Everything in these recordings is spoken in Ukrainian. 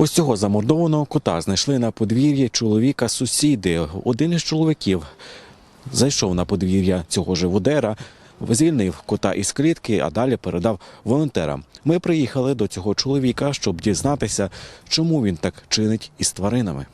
Ось цього замордованого кота знайшли на подвір'ї чоловіка сусіди. Один із чоловіків зайшов на подвір'я цього живодера, звільнив кота із клітки, а далі передав волонтерам. Ми приїхали до цього чоловіка, щоб дізнатися, чому він так чинить із тваринами.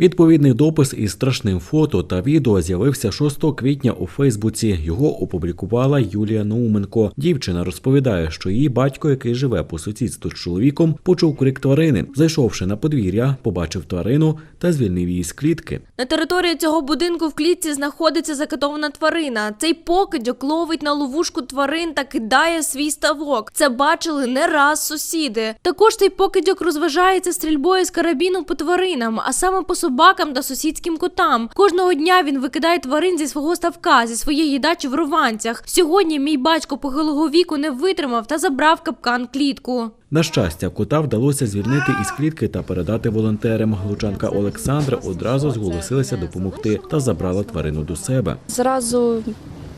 Відповідний допис із страшним фото та відео з'явився 6 квітня у Фейсбуці. Його опублікувала Юлія Науменко. Дівчина розповідає, що її батько, який живе по сусідству з чоловіком, почув крик тварини. Зайшовши на подвір'я, побачив тварину та звільнив її з клітки. На території цього будинку в клітці знаходиться закатована тварина. Цей покидьок ловить на ловушку тварин та кидає свій ставок. Це бачили не раз сусіди. Також цей покидьок розважається стрільбою з карабіну по тваринам, а саме по собакам та сусідським котам. Кожного дня він викидає тварин зі свого ставка, зі своєї дачі в Рованцях. Сьогодні мій батько похилого віку не витримав та забрав капкан клітку. На щастя, кота вдалося звільнити із клітки та передати волонтерам. Лучанка Олександра одразу зголосилася допомогти та забрала тварину до себе. Зразу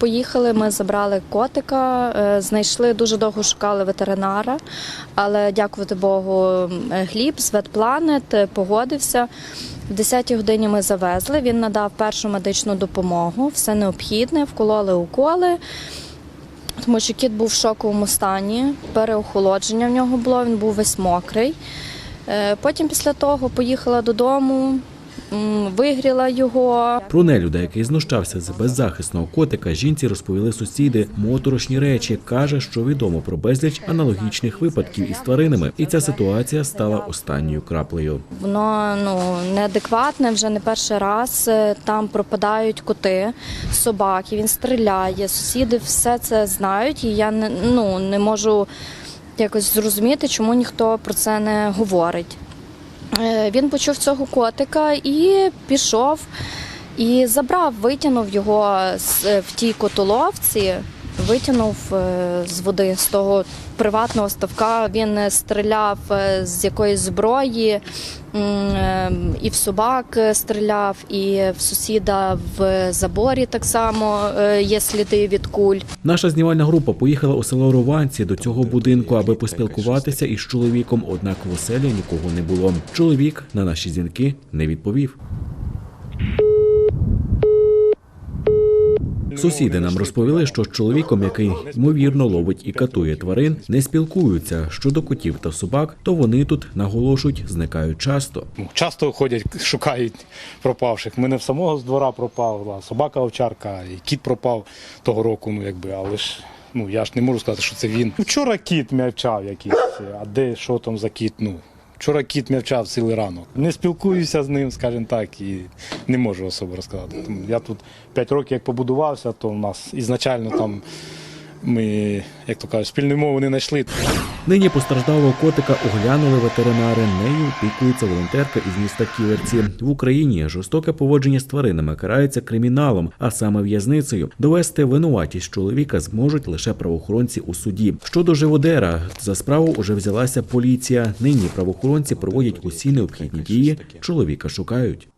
поїхали, ми забрали котика, е, знайшли дуже довго шукали ветеринара, але дякувати Богу, е, Гліб з Ветпланет е, погодився. В 10-й годині ми завезли. Він надав першу медичну допомогу, все необхідне, вкололи уколи. Тому що кіт був в шоковому стані, переохолодження в нього було, він був весь мокрий. Е, Потім після того поїхала додому, вигріла його. Про нелюда, який знущався з беззахисного котика, жінці розповіли сусіди моторошні речі. каже, що відомо про безліч аналогічних випадків із тваринами, і ця ситуація стала останньою краплею. Воно ну неадекватне вже не перший раз. Е, Там пропадають коти, собаки. Він стріляє. Сусіди все це знають, і я не ну не можу якось зрозуміти, чому ніхто про це не говорить. Е, Він почув цього котика і пішов і забрав, витягнув його з- в тій котоловці, витягнув е, з води з того приватного ставка. Він е, стріляв е, з якоїсь зброї, і в собак стріляв, і в сусіда в заборі так само є сліди від куль. Наша знімальна група поїхала у село Рованці до цього будинку, аби поспілкуватися із чоловіком. Однак в оселі нікого не було. Чоловік на наші дзвінки не відповів. Сусіди нам розповіли, що з чоловіком, який ймовірно ловить і катує тварин, не спілкуються. Щодо котів та собак, то вони тут наголошують, зникають часто. Ну, Часто ходять, шукають пропавших. Мене в самого з двора пропала собака овчарка, і кіт пропав того року, ну якби, але ж ну я ж не можу сказати, що це він. Вчора кіт м'явчав якийсь, а де що там за кіт? Ну вчора кіт м'явчав цілий ранок. Не спілкуюся з ним, скажімо так, і не можу особо розказати. Я тут 5 років як побудувався, то в нас ізначально там ми, як то кажуть, спільної мови не знайшли. Нині постраждалого котика оглянули ветеринари. Нею опікується волонтерка із міста Ківерці. В Україні жорстоке поводження з тваринами карається криміналом, а саме в'язницею. Довести винуватість чоловіка зможуть лише правоохоронці у суді. Щодо живодера, за справу уже взялася поліція. Нині правоохоронці проводять усі необхідні дії. Чоловіка шукають.